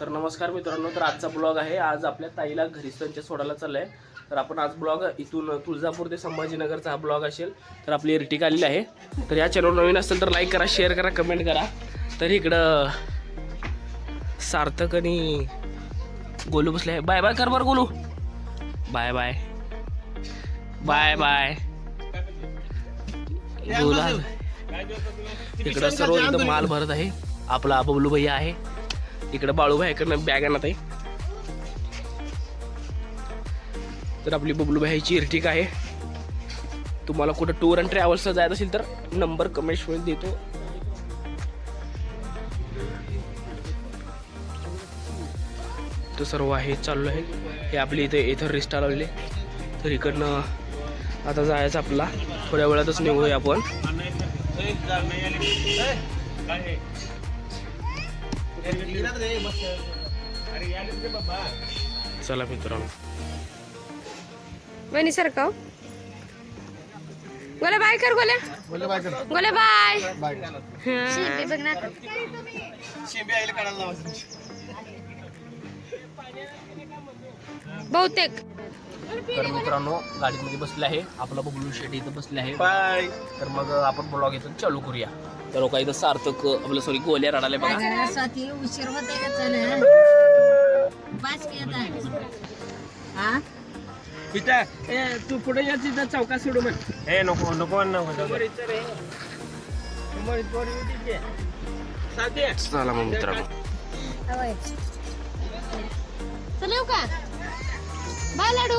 तर नमस्कार मित्रांनो तर आजचा ब्लॉग आहे. आज आपल्या ताईला घरीच त्यांच्या सोडायला चाललाय. तर आपण आज ब्लॉग इथून तुळजापूर ते संभाजीनगरचा हा ब्लॉग असेल तर आपली एरटिक आलेली आहे. तर या चॅनल नवीन असेल तर लाईक करा शेअर करा कमेंट करा. तर इकडं सार्थक आणि गोलू बसले आहे. बाय बाय कर बरं Golu. Bye bye bye bye गोला इकडं सर्व एकदम माल भरत आहे. आपला बबलू भैया आहे. इकडे बाळू भाईकडनं बॅग आणत आहे. तर आपली बबलू भाईची इर्टिक आहे? तुम्हाला कुठं टूर अँड ट्रॅव्हल्सला जायचं असेल तर नंबर कमेंट्समध्ये देतो. तो सर्व आहे चालू आहे. हे आपली इथे इथं रिस्टा लावले तर इकडनं आता जायचं आपला थोड्या वेळातच निघूया आपण. चला मित्रांनो. वहिनी सरकाव गोल्या बाय कर गोल्या गोल्या बाय हा. बहुतेक. तर मित्रांनो गाडीमध्ये बसले आहे. आपला बबलू शेट इथं बसले आहे. तर मग आपण ब्लॉग इथून चालू करूया. तर काही इथं सार्थक आपलं सॉरी गोल्या रडाले बघा. उशीर होते का की हा? तू पुढे या तिथं चौका सोडू मग. हे नको नको नको चला मग मित्रांनो. चल. का? बाय लाडू.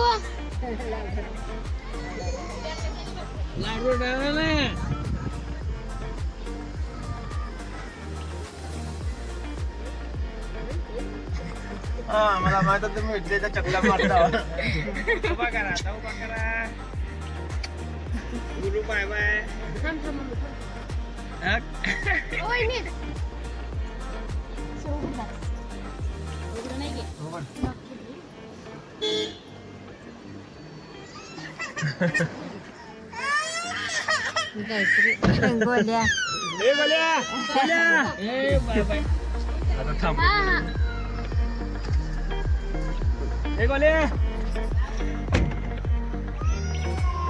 हा मला माहीत होतं मी इथल्या इथं चकला मारता उभा करा आता उभा करा. गुरु बाय बाय. गोल्या ए गोल्या गोल्या ए बाय बाय. आता थांब.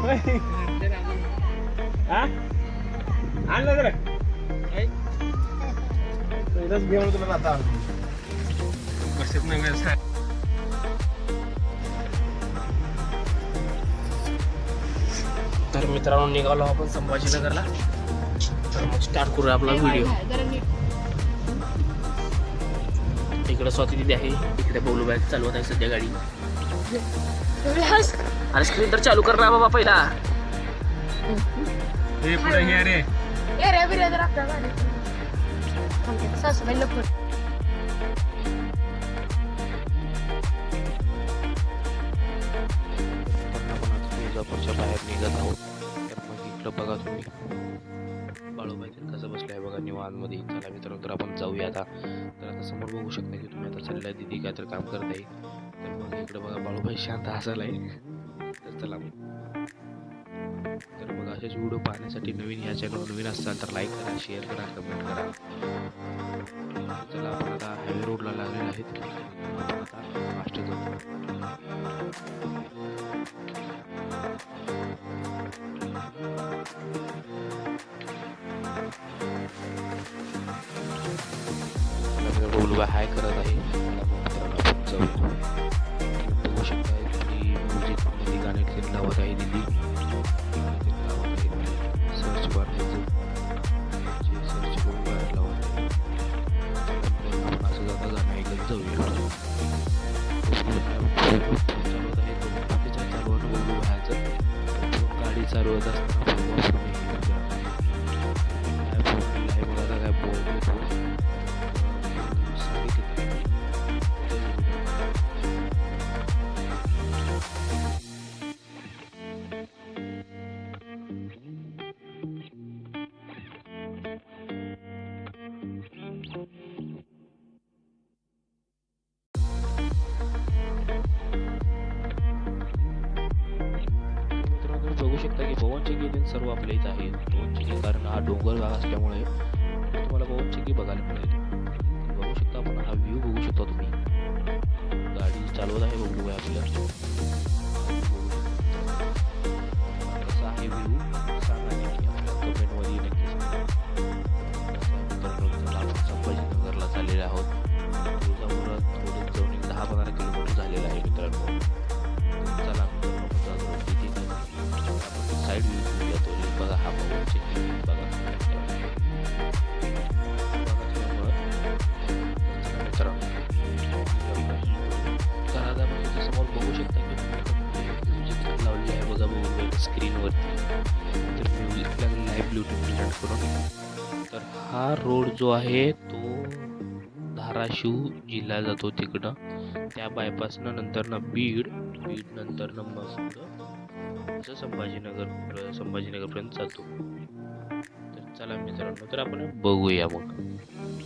हा हा हा? आणलं जरा पहिलंच घेऊन तुला आता बसत नाही वेळ तर मित्रांनो निघालो आपण संभाजीनगरला. तर मग स्टार्ट करूया आपला व्हिडिओ. इकडे स्वाती दिदी आहे इकडे बोलू बॅग चालवत आहे सध्या गाडी. अरे स्क्रीन तर चालू कर ना बाबा पहिला हे पुढे घे रे ए रे बिरे जरा आपल्या गाडीत. थांबते. सासूबाई लवकर शांत हसायला आहे तर चला तर बघा असेच व्हिडिओ पाहण्यासाठी नवीन या चॅनल नवीन असाल तर लाईक करा शेअर करा कमेंट करा. चला आपण आता हायवे रोडला लागलेला आहेत. आता फास्ट जाऊ. हाय करत आहे. गाणे ते आहे सर्च जे सर्च करून लावत आपण असं जाता ऐकत जाऊया तो गाडी चालवत असताना असल्यामुळे तुम्हाला जो आहे तो धाराशिव जिल्हा जातो तिकडं. त्या बायपासनं नंतरनं बीड बीड नंतरनं मस्त असं संभाजीनगर संभाजीनगरपर्यंत जातो. तर चला मित्रांनो तर आपण बघूया मग.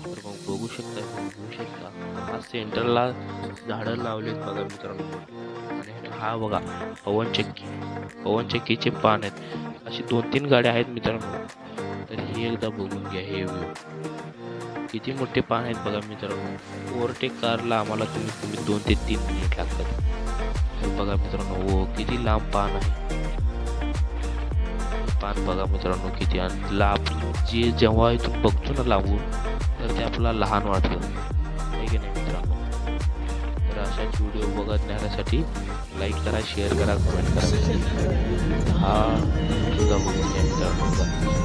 तर मग बघू शकता बघू शकता. हा सेंटरला झाडं लावलेत बघा मित्रांनो. आणि हा बघा पवन चक्की पवन चक्कीचे पान आहेत. अशी दोन तीन गाड्या आहेत मित्रांनो. तर हे एकदा बघून घ्या हे व्ह्यू किती मोठे पान आहेत बघा मित्रांनो. ओव्हरटेक कारला आम्हाला तुम्ही तुम्ही दोन ते तीन मिनिट लागतात. बघा मित्रांनो ओ किती लांब पान आहे. पान बघा मित्रांनो किती आणि लांब. जे जेव्हा इथून बघतो ना लांबून तर ते आपल्याला लहान वाटतं. आहे की नाही मित्रांनो? तर अशाच व्हिडिओ बघत राहण्यासाठी लाईक करा शेअर करा कमेंट करा. हा सुद्धा बघून मित्रांनो.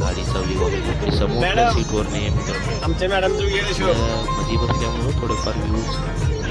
गाडी चावली वगैरे समोर मॅडम. सीटवर नाही मित्रांनो आमच्या गेल्याशिवाय त्या मध्ये बसल्यामुळं थोडेफार व्ह्यूज असं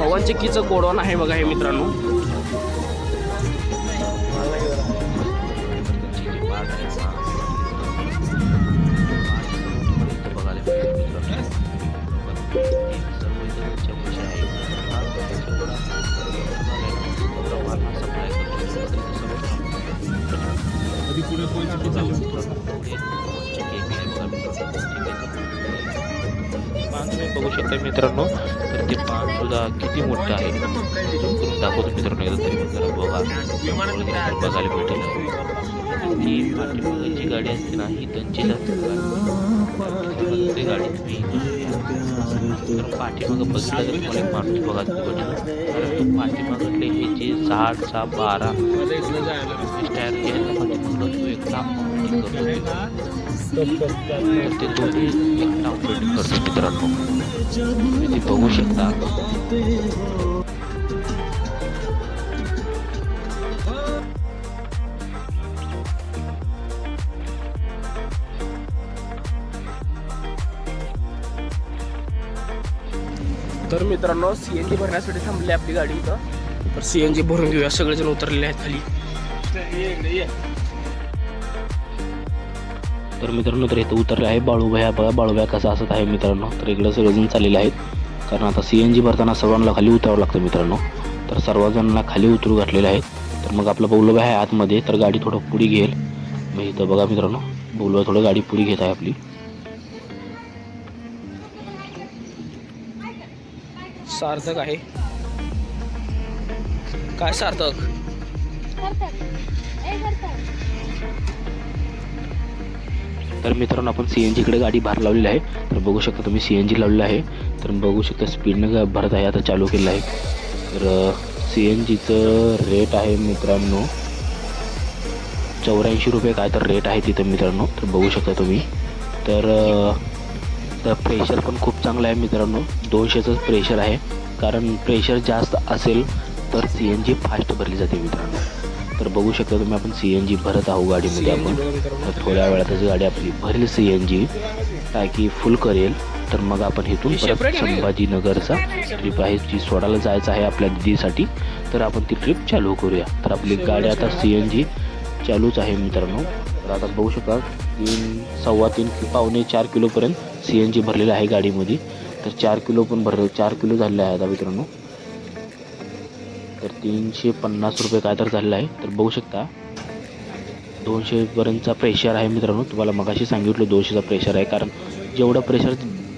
आहे पवन चक्कीचं गोडवण आहे बघा हे मित्रांनो. तुम्ही बघू शकता मित्रांनो म्हणजे ते पान सुद्धा किती मोठं आहे झूम करून दाखवतो मित्रांनो एकदा तरी जरा बघा बघायला भेटेल ती पाठीमागे जी गाडी असते ना ही त्यांचीच असते बघा. गाडी तुम्ही तर पाठीमागं बघितलं तर तुम्हाला एक माणूस बघा तो कारण तो पाठीमागले हे जे झाड सहा बारा टायर जे आहे ना पाठीमागं तो एकटा operating करतो. ते दोन्ही एकटा ऑपरेटिंग करतो मित्रांनो. तुम्ही ते बघू शकता. तर मित्रांनो सी एन जी भरण्यासाठी थांबली आपली गाडी इथं. तर सी एन जी भरून घेऊया. सगळेजण उतरलेले आहेत खाली. ये तर मित्रांनो तर इथं उतरले आहे बाळूभाया बघा बाळूभाया कसा असत आहे मित्रांनो. तर इकडे सगळेजण चाललेले आहेत. कारण आता सी एन जी भरताना सर्वांना खाली उतरावं लागतं मित्रांनो. तर सर्वजणांना खाली उतरू घातलेले आहेत तर मग आपलं बाऊलभाई आहे आतमध्ये तर गाडी थोडं पुढे घेईल. मग इथं बघा मित्रांनो बाऊलभाई थोडं गाडी पुढे घेत आहे आपली. सार्थक आहे. काय सार्थक. तर मित्रांनो आपण सी एन जीकडे गाडी बाहेर लावलेली आहे. तर बघू शकता तुम्ही सी एन जी लावलेलं आहे. तर बघू शकता स्पीडनं भरत आहे आता चालू केलं आहे. तर सी एन जीचं रेट आहे मित्रांनो चौऱ्याऐंशी रुपये काय तर रेट आहे तिथं मित्रांनो. तर बघू शकता तुम्ही. तर तर प्रेशर पण खूप चांगलं आहे मित्रांनो. दोनशेचं प्रेशर आहे. कारण प्रेशर जास्त असेल तर सी एन जी फास्ट भरली जाते मित्रांनो. तर बघू शकता तुम्ही आपण सी एन जी भरत आहोत गाडीमध्ये आपण. तर थोड्या वेळातच गाडी आपली भरेल सी एन जी टाकी फुल करेल. तर मग आपण इथून परत आहे? संभाजीनगरचा ट्रिप आहे. जी सोडायला जायचं आहे आपल्या दिदीसाठी तर आपण ती ट्रिप चालू करूया. तर आपली गाडी आता सी एन जी चालूच आहे मित्रांनो. तर आता बघू शकाल तीन सव्वा तीन पावणे चार किलोपर्यंत सी एन जी भरलेलं आहे गाडीमध्ये. तर चार किलो पण भरलं चार किलो झालेलं आहे आता मित्रांनो. तर तीनशे पन्नास रुपये काय तर झालेलं आहे. तर बघू शकता दोनशेपर्यंतचा प्रेशर आहे मित्रांनो. तुम्हाला मगाशी सांगितलं दोनशेचा प्रेशर आहे. कारण जेवढं प्रेशर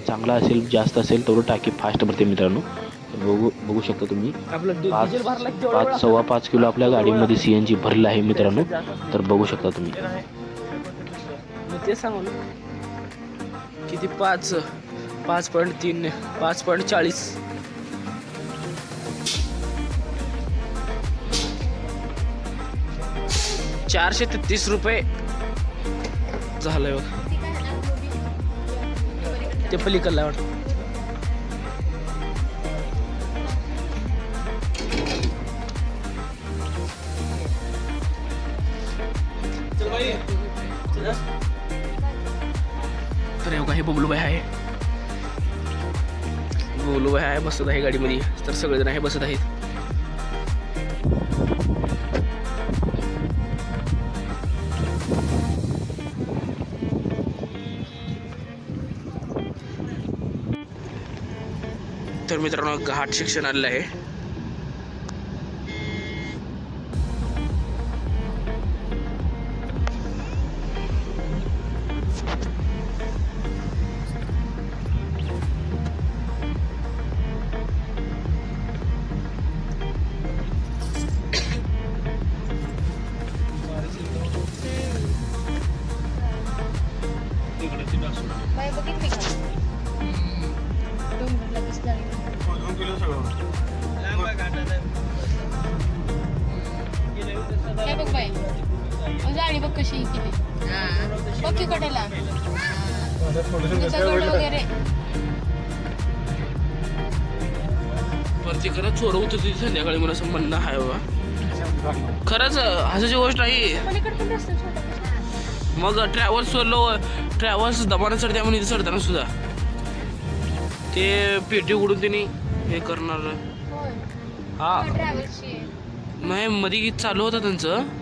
चांगला असेल जास्त असेल तेवढं टाकी फास्ट भरते मित्रांनो. तर बघू बघू शकता तुम्ही. पाच पाच सव्वा पाच किलो आपल्या गाडीमध्ये सी एन जी भरलं आहे मित्रांनो. तर बघू शकता तुम्ही. मी ते सांगू किती पाच पाच पॉईंट तीन पाच पॉईंट चाळीस. चारशे तेहतीस रुपये झालंय बघ. ते पलीकडला वाटतं. तर हे काही बबलूबाई आहे. बबलूबाई आहे बसत आहे गाडीमध्ये. तर सगळेजण आहे बसत आहेत. तर मित्रांनो घाट शिक्षण आलेलं आहे. गाडी बघ कशी केली. बघ की कडेला वगैरे. वरती खरंच चोरवत होती संध्याकाळी मला असं म्हणणं आहे बाबा. खरंच हसाची गोष्ट आहे. मग ट्रॅव्हल्स सोडलो ट्रॅव्हल्स दबाना चढत्या म्हणून इथे चढताना सुद्धा. ते पेटी उघडून त्यांनी हे करणार. हा. नाही मध्ये चालू होतं त्यांचं.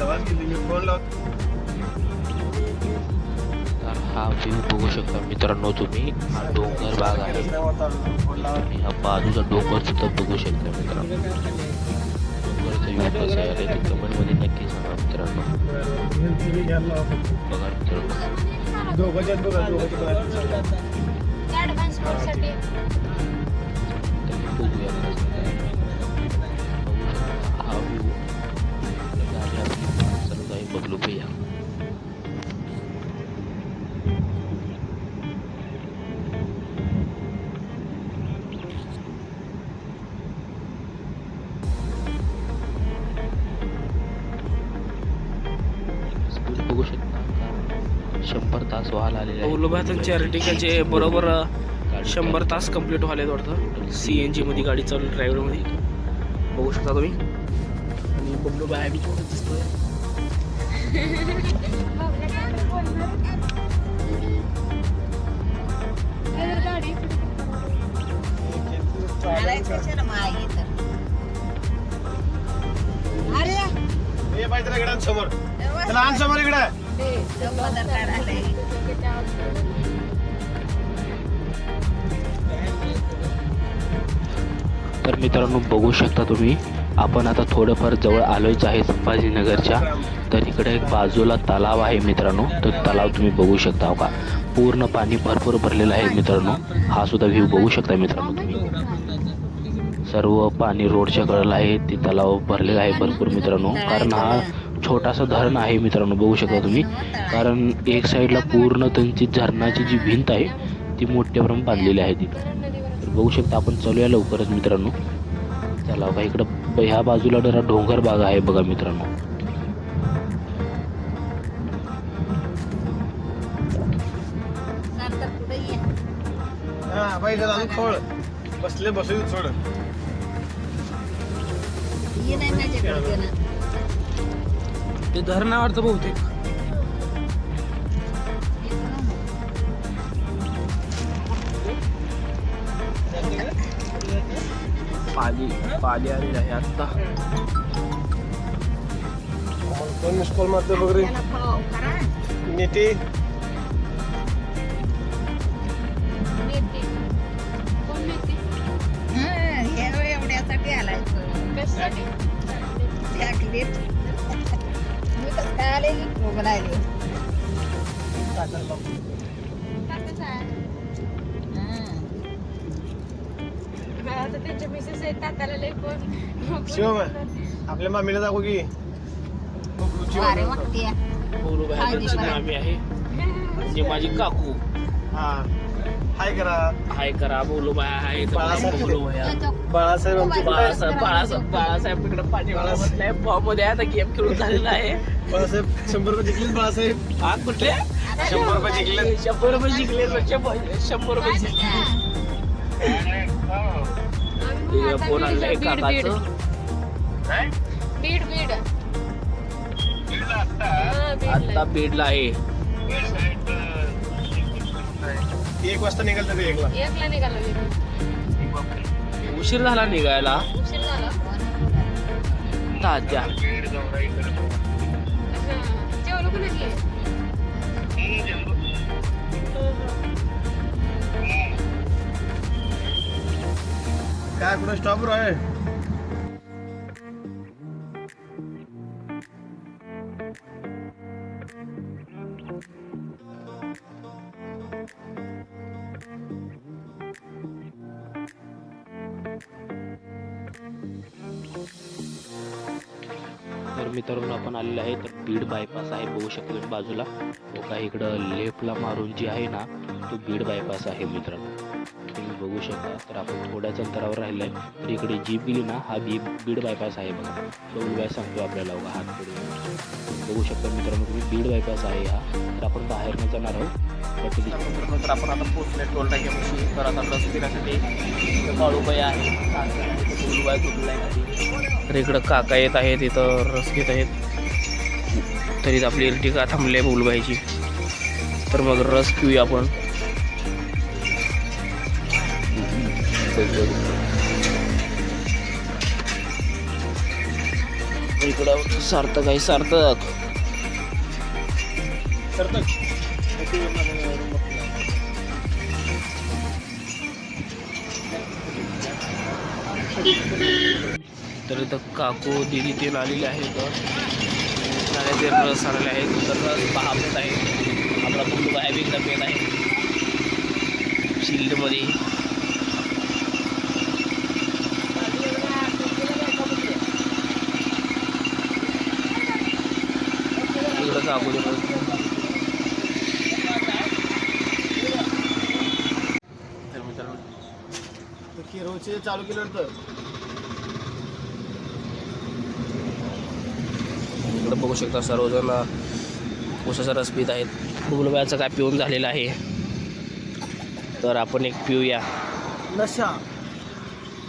तवाच मी फोन लावतो तर हा व्ह्यू बघू शकता मित्रांनो तुम्ही हा डोंगर भाग आहे. आणि हा बाजूचा डोंगर सुद्धा बघू शकता मित्रांनो. डोंगरचा व्ह्यू कसा आहे ते कमेंटमध्ये नक्की सांगा मित्रांनो. बघा मित्रांनो. दोघांच्या दोघांच्या मोडसाठी तर बघूया. कसं काय. हा व्ह्यू का? शंभर तास व्हायला आलेले त्यांचे अर्टिकाचे बरोबर शंभर तास कंप्लीट व्हायला वाटतं. सी एन जीमध्ये गाडी चालू ड्रायव्हरमध्ये बघू शकता तुम्ही. आणि बबलूबाई आहे बी दिसतोय. समोर समोर इकडे तर मित्रांनो बघू शकता तुम्ही आपण आता थोडंफार जवळ आलोयच आहे संभाजीनगरच्या. तर इकडे एक बाजूला तलाव आहे मित्रांनो. तो तलाव तुम्ही बघू शकता हो का? पूर्ण पाणी भरपूर भरलेलं आहे मित्रांनो. हा सुद्धा व्ह्यू बघू शकता मित्रांनो तुम्ही. सर्व पाणी रोडच्या कडेला आहे. ते तलाव भरलेलं आहे भरपूर मित्रांनो. कारण हा छोटासा धरण आहे मित्रांनो बघू शकता तुम्ही. कारण एक साईडला पूर्ण त्यांची झरणाची जी भिंत आहे ती मोठ्या प्रमाणात बांधलेली आहे ती. तर बघू शकता आपण चालूया लवकरच मित्रांनो. चला इकडं ह्या बाजूला जरा डोंगर बाग आहे बघा मित्रांनो. बसले बसू सोड ते धरणा बहुते बहुतेक. पाली पाली आली आहे आत्ता. कोण मिस कॉल मारतो वगैरे नेते. शिवम आपल्या मामीला दाखव की. मामी आहे. म्हणजे माझी काकू. हा. हाय करा. हाय करा बोलू बाय हाय बाळासाहेब. बोलू बाया. बाळासाहेब आमचे बाळासाहेब बाळासाहेब बाळासाहेब तिकडे पाठीमाला बसलाय फॉर्ममध्ये आता गेम खेळून झालेला आहे. बाळासाहेब शंभर रुपये जिंकले बाळासाहेब. हा कुठले? शंभर रुपये जिंकले शंभर रुपये जिंकले शंभर रुपये जिंकले फोन आणलाय काकाचं. बीड. बीड आता बीडला आहे. एक वाजता निघाल तर एकला? एकला निघालो उशीर झाला निघायला? उशीर झाला. तात्या जेवलो का नाही? काय कुठं स्टॉपवर आहे? आलेलो आहे तर बीड बायपास आहे बघू शकतो बाजूला. तो काही इकडं लेफ्टला मारून जी आहे ना तो बीड बायपास आहे मित्रांनो. तुम्ही बघू शकता. तर आपण थोड्याच अंतरावर राहिलो आहे तर इकडे जी गेली ना हा बी बीड बायपास आहे बघा. बघू बाय सांगतो आपल्याला बघा हात पुढे बघू शकता मित्रांनो तुम्ही बीड बायपास आहे हा. तर आपण बाहेरनं जाणार आहोत. तर आपण आता पोहोचले टोल तर आता रस पिण्यासाठी काळूबाई आहे. तर इकडं काका येत आहेत इथं रस घेत आहेत. तरी आपली इर्टिका थांबली आहे बोलूबाईची तर मग रस पिऊया आपण. इकडं सार्थक आहे सार्थक. तर इथं काकू दिदी ते आलेले आहेत. आणि ते रस आलेले आहेत तर रस पाहत आहे. आपला बंधू बाहेर बी एकदम आहे. शिल्डमध्ये. इकडं काकू तर मित्रांनो किरोचे चालू केलं तर इकडं बघू शकता सर्वजण उसाचा रस पित आहेत. बुलब्याचं काय पिऊन झालेलं आहे. तर आपण एक पिऊया. नशा.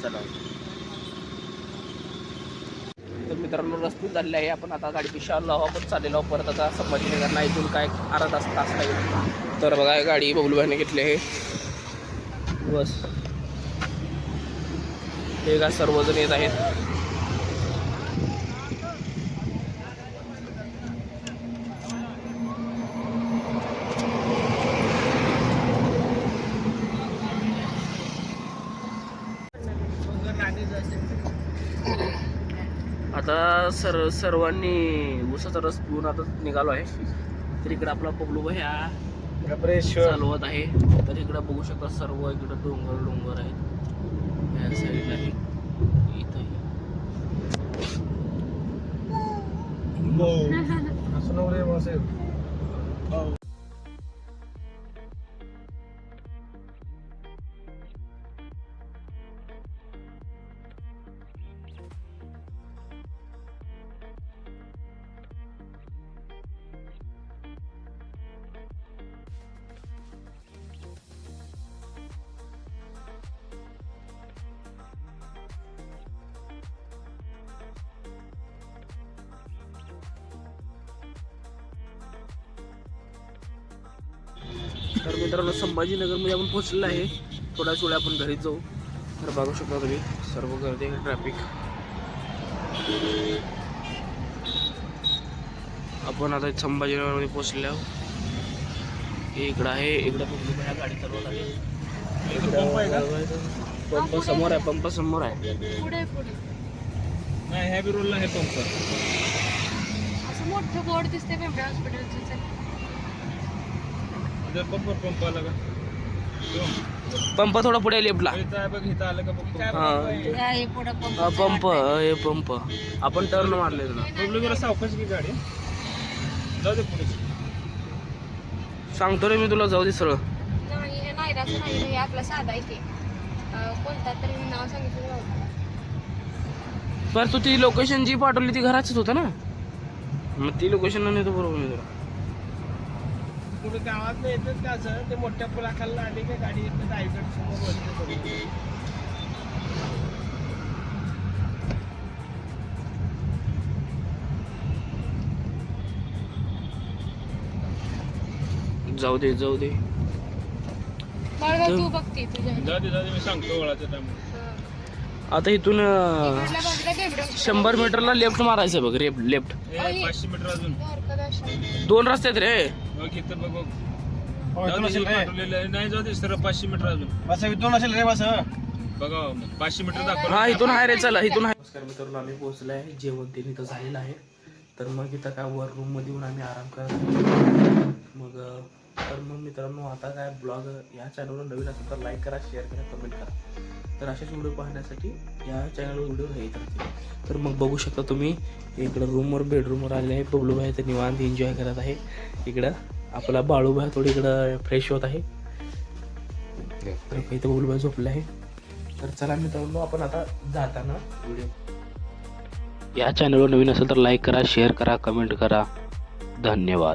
चला. तर मित्रांनो रस झालेलं आहे. आपण आता गाडी पिशा आलो आहोत आपण चाललेलो परत आता संभाजीनगरला इथून काय अर्धा तास तास लागेल तर बघा गाडी बबलूबाईने घेतली आहे. बस. हे का सर्वजण येत आहेत आता सर सर्वांनी ऊसाचा रस पिऊन आता निघालो आहे. तर इकडं आपला ह्या गबरेश्वर चालवत आहे. तर इकडं बघू शकता सर्व इकडं डोंगर डोंगर आहेत. ह्या साईडला आहे इथंही मित्रांनो संभाजीनगरमध्ये आपण पोहोचलेलो आहे. थोड्याच वेळ आपण घरी जाऊ. तर बघू शकता तुम्ही सर्व गर्दी ट्रॅफिक आपण आता संभाजीनगरमध्ये पोहोचलो हे इकडं आहे इकडं ह्या गाडी चालवत आहे. इकडं पंप समोर आहे पंप समोर आहे. पुढे पुढे. नाही ह्या रोडला आहे पंप. असं मोठं बोर्ड दिसते पिंपळे हॉस्पिटलचं पंप थोडा पुढे लेफ्टला इथं आहे बघ इथं आलं का बघ हा हे. पुढं पंप हा, पंप हे पंप आपण टर्न मारले ना प्रॉब्लेम जरा सावकाश की गाडी. जाऊ दे पुढे. सांगतो रे मी तुला जाऊ दे सरळ. नाही हे नाही हे आपला साधा आहे कोणता तरी नाव सांगितलं पर तू ती लोकेशन जी पाठवली ती घराच होतं ना? मग ती लोकेशन नेतो बरोबर मी तुला. पुढे गावात नाही येतं का असं? ते मोठ्या पुलाखालला आली का गाडी येतं रायगड समोर वळते जाऊ दे जाऊ दे. बाळगा तू बघते तुझ्या जाऊ दे जाऊ दे मी सांगतो टाइम आता इथून बाजूला बेबडं. शंभर मीटरला लेफ्ट मारायचं बघ रेप लेफ्ट पाचशे मीटर अजून. द्वारकादास. दोन रस्ते आहेत रे. बघ बघ. हो, जाऊ दे, पाठवलेलं आहे. नाही जाऊ दे सर पाचशे मीटर अजून. बस असेल रे बस बघा मग. पाचशे मीटर दाखव हा इथून आहे रे चला इथून आहे. नमस्कार मित्रांनो आम्ही पोहोचलो आहे. जेवण ते इथं झालेलं आहे. तर मग इथं काय वर रूममध्ये येऊन आम्ही आराम करत आहे. मग अं, तर मग मित्रांनो आता काय ब्लॉग या चॅनलवर नवीन असेल तर लाईक करा शेअर करा कमेंट करा. तर असेच व्हिडिओ पाहण्यासाठी या चॅनलवर व्हिडिओ येत राहतील तर मग बघू शकता तुम्ही इकडं रूमवर बेडरूमवर आलेले आहे. बबलूभाई तर निवांत एन्जॉय करत आहे. इकडं आपला बाळूभाई थोडी इकडं फ्रेश होत आहे. तर इथं बबलूभाई झोपले आहे. तर चला मित्रांनो आपण आता जाताना व्हिडिओ या चॅनलवर नवीन असेल तर लाईक करा शेअर करा कमेंट करा. धन्यवाद.